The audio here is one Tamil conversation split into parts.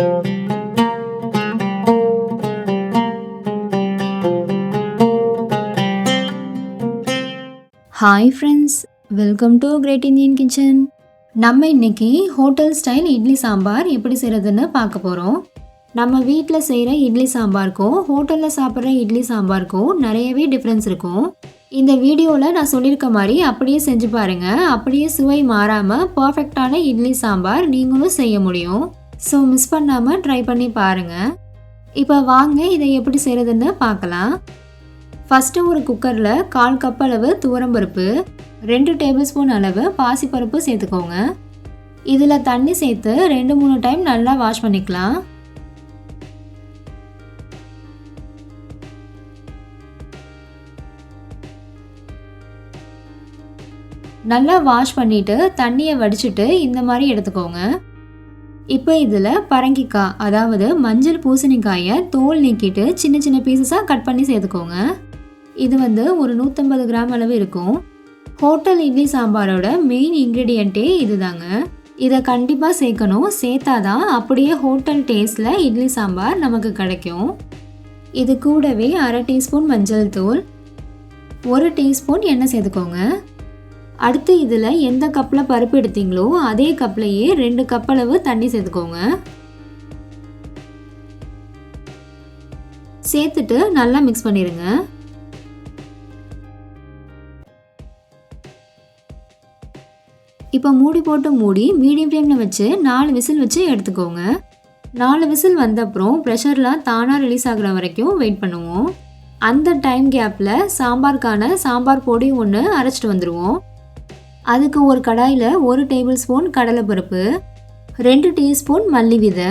Hi friends welcome to great Indian kitchen நம்ம இன்னைக்கு ஹோட்டல் ஸ்டைல் இட்லி சாம்பார் எப்படி செய்கிறதுன்னு பார்க்க போகிறோம் நம்ம வீட்டில் செய்கிற இட்லி சாம்பாருக்கும் ஹோட்டலில் சாப்பிட்ற இட்லி சாம்பாருக்கும் நிறையவே டிஃப்ரென்ஸ் இருக்கும். இந்த வீடியோவில் நான் சொல்லியிருக்க மாதிரி அப்படியே செஞ்சு பாருங்கள் அப்படியே சுவை மாறாமல் பர்ஃபெக்டான இட்லி சாம்பார் நீங்களும் செய்ய முடியும். ஸோ மிஸ் பண்ணாமல் ட்ரை பண்ணி பாருங்கள் இப்போ வாங்க இதை எப்படி செய்கிறதுன்னு பார்க்கலாம். ஃபஸ்ட்டு ஒரு குக்கரில் கால் கப் அளவு துவரம்பருப்பு ரெண்டு டேபிள் ஸ்பூன் அளவு பாசிப்பருப்பு சேர்த்துக்கோங்க. இதில் தண்ணி சேர்த்து ரெண்டு மூணு டைம் நல்லா வாஷ் பண்ணிக்கலாம். நல்லா வாஷ் பண்ணிவிட்டு தண்ணியை வடிச்சிட்டு இந்த மாதிரி எடுத்துக்கோங்க. இப்போ இதில் பரங்கிக்காய் அதாவது மஞ்சள் பூசணிக்காயை தோல் நீக்கிட்டு சின்ன சின்ன பீசஸாக கட் பண்ணி சேர்த்துக்கோங்க. இது வந்து ஒரு நூற்றம்பது கிராம் அளவு இருக்கும். ஹோட்டல் இட்லி சாம்பாரோட மெயின் இன்க்ரீடியண்ட்டே இதுதாங்க. இதை கண்டிப்பாக சேர்க்கணும். சேர்த்தாதான் அப்படியே ஹோட்டல் டேஸ்டில் இட்லி சாம்பார் நமக்கு கிடைக்கும். இது கூடவே அரை டீஸ்பூன் மஞ்சள் தூள் ஒரு டீஸ்பூன் எண்ணெய் சேர்த்துக்கோங்க. அடுத்து இதில் எந்த கப்பில் பருப்பு எடுத்தீங்களோ அதே கப்லையே ரெண்டு கப் அளவு தண்ணி சேர்த்துக்கோங்க. சேர்த்துட்டு நல்லா மிக்ஸ் பண்ணிடுங்க இப்போ மூடி போட்டு மூடி மீடியம் ஃப்ளேமில் வச்சு நாலு விசில் வச்சு எடுத்துக்கோங்க. நாலு விசில் வந்த அப்புறம் ப்ரெஷர்லாம் தானாக ரிலீஸ் ஆகுற வரைக்கும் வெயிட் பண்ணுவோம். அந்த டைம் கேப்பில் சாம்பாருக்கான சாம்பார் பொடி ஒன்று அரைச்சிட்டு வந்துடுவோம் அதுக்கு ஒரு கடாயில் ஒரு டேபிள் ஸ்பூன் கடலைப்பருப்பு ரெண்டு டீஸ்பூன் மல்லி விதை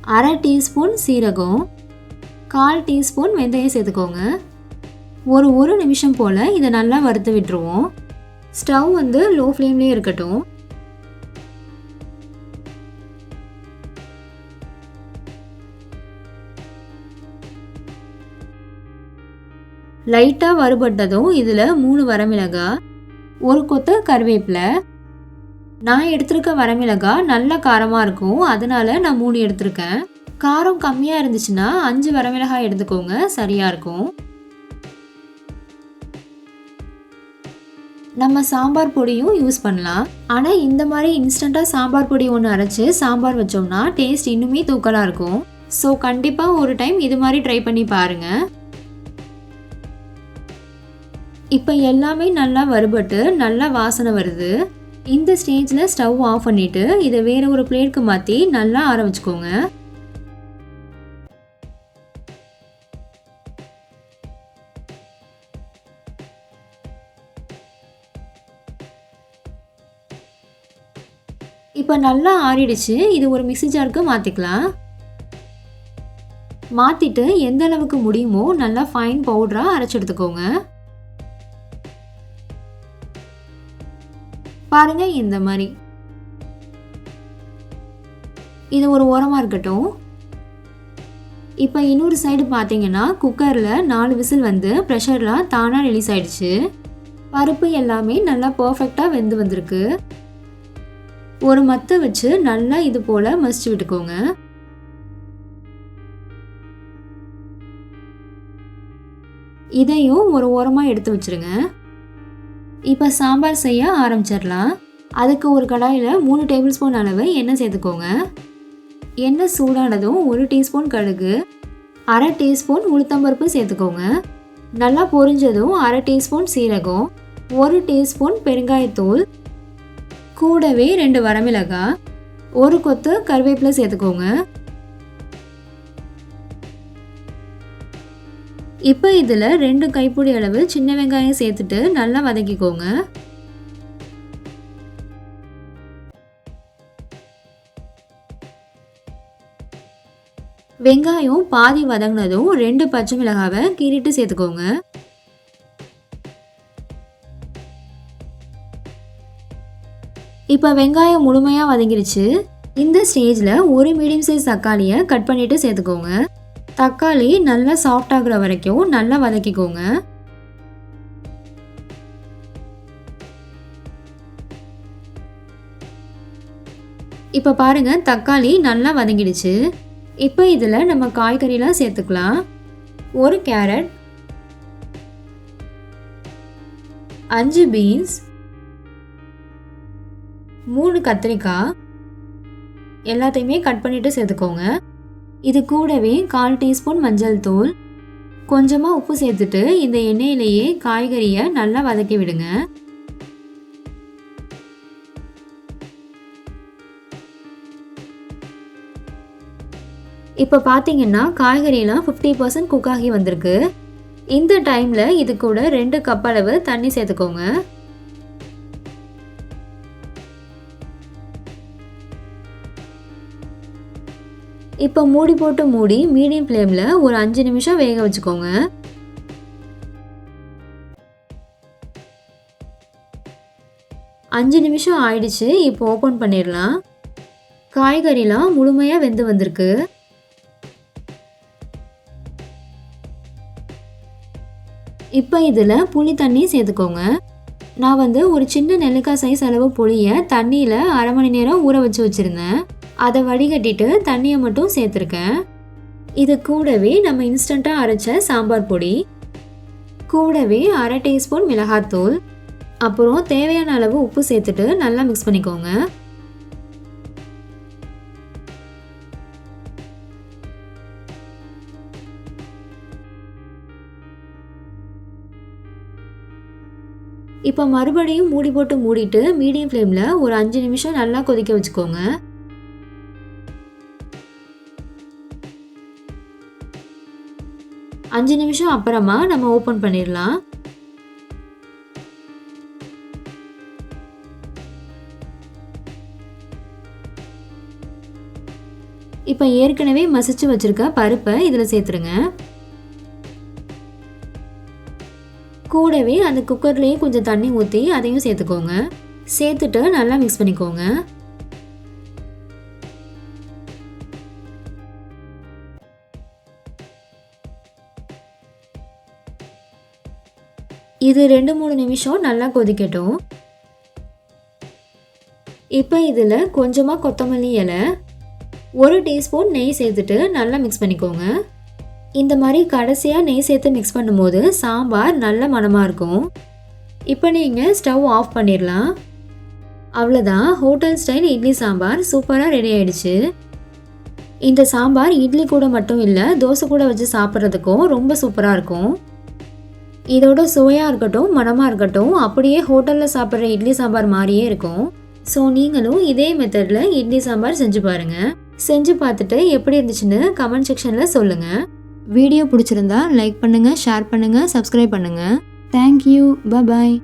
அரை டீஸ்பூன் சீரகம் கால் டீஸ்பூன் வெந்தயம் சேர்த்துக்கோங்க. ஒரு ஒரு நிமிஷம் போல் இதை நல்லா வறுத்து விட்டுருவோம். ஸ்டவ் வந்து லோ ஃப்ளேம்லேயே இருக்கட்டும். லைட்டாக வறுபட்டதும் இதில் மூணு வரமிளகாய் ஒரு கொத்து கருவேப்பிலை. நான் எடுத்திருக்க வரமிளகா நல்ல காரமாக இருக்கும். அதனால நான் மூணு எடுத்திருக்கேன். காரம் கம்மியாக இருந்துச்சுன்னா அஞ்சு வரமிளகாய் எடுத்துக்கோங்க. சரியாக இருக்கும். நம்ம சாம்பார் பொடியும் யூஸ் பண்ணலாம். ஆனால் இந்த மாதிரி இன்ஸ்டண்ட்டாக சாம்பார் பொடி ஒன்று அரைச்சி சாம்பார் வச்சோம்னா டேஸ்ட் இன்னுமே தூக்கலாக இருக்கும். ஸோ கண்டிப்பாக ஒரு டைம் இது மாதிரி ட்ரை பண்ணி பாருங்கள் இப்போ எல்லாமே நல்லா வறுபட்டு நல்லா வாசனை வருது. இந்த ஸ்டேஜில் ஸ்டவ் ஆஃப் பண்ணிவிட்டு இதை வேறு ஒரு பிளேட்க்கு மாற்றி நல்லா ஆற வச்சுக்கோங்க. இப்போ நல்லா ஆறிடுச்சு. இது ஒரு மிக்சி ஜாருக்கு மாற்றிக்கலாம் மாற்றிட்டு எந்த அளவுக்கு முடியுமோ நல்லா ஃபைன் பவுடராக அரைச்சி எடுத்துக்கோங்க. பாருங்க இந்த மாதிரி. இது ஒரு ஓரமாக இருக்கட்டும். இப்போ இன்னொரு சைடு பார்த்தீங்கன்னா குக்கரில் நாலு விசில் வந்து ப்ரெஷர்லாம் தானாக ரிலீஸ் ஆயிடுச்சு. பருப்பு எல்லாமே நல்லா பர்ஃபெக்டாக வெந்து வந்திருக்கு. ஒரு மத்தை வச்சு நல்லா இது போல் மசிச்சு விட்டுக்கோங்க. இதையும் ஒரு ஓரமாக எடுத்து வச்சிருங்க. இப்போ சாம்பார் செய்ய ஆரம்பிச்சிடலாம். அதுக்கு ஒரு கடாயில் மூணு டேபிள் ஸ்பூன் அளவு எண்ணெய் சேர்த்துக்கோங்க. எண்ணெய் சூடானதும் ஒரு டீஸ்பூன் கடுகு அரை டீஸ்பூன் உளுத்தம்பருப்பு சேர்த்துக்கோங்க. நல்லா பொரிஞ்சதும் அரை டீஸ்பூன் சீரகம் ஒரு டீஸ்பூன் பெருங்காயத்தூள் கூடவே ரெண்டு வரமிளகாய் ஒரு கொத்து கருவேப்பிலை சேர்த்துக்கோங்க. இப்போ இதில் ரெண்டு கைப்பிடி அளவு சின்ன வெங்காயம் சேர்த்துட்டு நல்லா வதக்கிக்கோங்க. வெங்காயம் பாதி வதங்கினதும் ரெண்டு பச்சை மிளகாவை கீறிட்டு சேர்த்துக்கோங்க. இப்போ வெங்காயம் முழுமையாக வதங்கிருச்சு. இந்த ஸ்டேஜில் ஒரு மீடியம் சைஸ் தக்காளியை கட் பண்ணிவிட்டு சேர்த்துக்கோங்க. தக்காளி நல்லா சாஃப்ட் ஆகுற வரைக்கும் நல்லா வதக்கிக்கோங்க. இப்போ பாருங்க தக்காளி நல்லா வதங்கிடுச்சு. இப்போ இதில் நம்ம காய்கறிலாம் சேர்த்துக்கலாம். ஒரு கேரட் அஞ்சு பீன்ஸ் மூணு கத்திரிக்காய் எல்லாத்தையுமே கட் பண்ணிட்டு சேர்த்துக்கோங்க. இது கூடவே கால் டீஸ்பூன் மஞ்சள் தூள். கொஞ்சமாக உப்பு சேர்த்துட்டு இந்த எண்ணெயிலேயே காய்கறியை நல்லா வதக்கி விடுங்க. இப்போ பார்த்தீங்கன்னா காய்கறியெல்லாம் ஃபிஃப்டி பர்சன்ட் குக் ஆகி வந்திருக்கு. இந்த டைமில் இது கூட ரெண்டு கப் அளவு தண்ணி சேர்த்துக்கோங்க. இப்போ மூடி போட்டு மூடி மீடியம் ஃப்ளேமில் ஒரு அஞ்சு நிமிஷம் வேக வச்சுக்கோங்க. அஞ்சு நிமிஷம் ஆயிடுச்சு இப்போ ஓப்பன் பண்ணிடலாம். காய்கறிலாம் முழுமையாக வெந்து வந்திருக்கு. இப்போ இதில் புளி தண்ணி சேர்த்துக்கோங்க. நான் வந்து ஒரு சின்ன நெல்லிக்காய் சைஸ் அளவு புளியை தண்ணியில் அரை மணி நேரம் ஊற வச்சு வச்சுருந்தேன். அதை வடிகட்டிட்டு தண்ணியை மட்டும் சேர்த்துருக்கேன். இது கூடவே நம்ம இன்ஸ்டண்ட்டாக அரைச்ச சாம்பார் பொடி கூடவே அரை டீஸ்பூன் மிளகாத்தூள் அப்புறம் தேவையான அளவு உப்பு சேர்த்துட்டு நல்லா மிக்ஸ் பண்ணிக்கோங்க. இப்போ மறுபடியும் மூடி போட்டு மூடிட்டு மீடியம் ஃப்ளேமில் ஒரு அஞ்சு நிமிஷம் நல்லா கொதிக்க வச்சுக்கோங்க. அஞ்சு நிமிஷம் அப்புறமா நம்ம ஓப்பன் பண்ணிடலாம். இப்போ ஏற்கனவே மசிச்சு வச்சிருக்க பருப்பை இதில் சேர்த்துருங்க. கூடவே அந்த குக்கர்லேயே கொஞ்சம் தண்ணி ஊற்றி அதையும் சேர்த்துக்கோங்க. சேர்த்துட்டு நல்லா மிக்ஸ் பண்ணிக்கோங்க. இது ரெண்டு மூணு நிமிஷம் நல்லா கொதிக்கட்டும். இப்போ இதில் கொஞ்சமாக கொத்தமல்லி இலை ஒரு டீஸ்பூன் நெய் சேர்த்துட்டு நல்லா மிக்ஸ் பண்ணிக்கோங்க. இந்த மாதிரி கடைசியாக நெய் சேர்த்து மிக்ஸ் பண்ணும்போது சாம்பார் நல்ல மணமாக இருக்கும். இப்போ நீங்கள் ஸ்டவ் ஆஃப் பண்ணிடலாம். அவ்வளோதான் ஹோட்டல் ஸ்டைல் இட்லி சாம்பார் சூப்பராக ரெடி ஆயிடுச்சு. இந்த சாம்பார் இட்லி கூட மட்டும் இல்லை தோசை கூட வச்சு சாப்பிட்றதுக்கும் ரொம்ப சூப்பராக இருக்கும். இதோட சுவையாக இருக்கட்டும் மனமாக இருக்கட்டும் அப்படியே ஹோட்டலில் சாப்பிட்ற இட்லி சாம்பார் மாதிரியே இருக்கும். ஸோ நீங்களும் இதே மெத்தடில் இட்லி சாம்பார் செஞ்சு பாருங்கள் செஞ்சு பார்த்துட்டு எப்படி இருந்துச்சுன்னு கமெண்ட் செக்ஷனில் சொல்லுங்கள் வீடியோ பிடிச்சிருந்தா லைக் பண்ணுங்கள் ஷேர் பண்ணுங்கள் சப்ஸ்கிரைப் பண்ணுங்கள் தேங்க்யூ பபாய்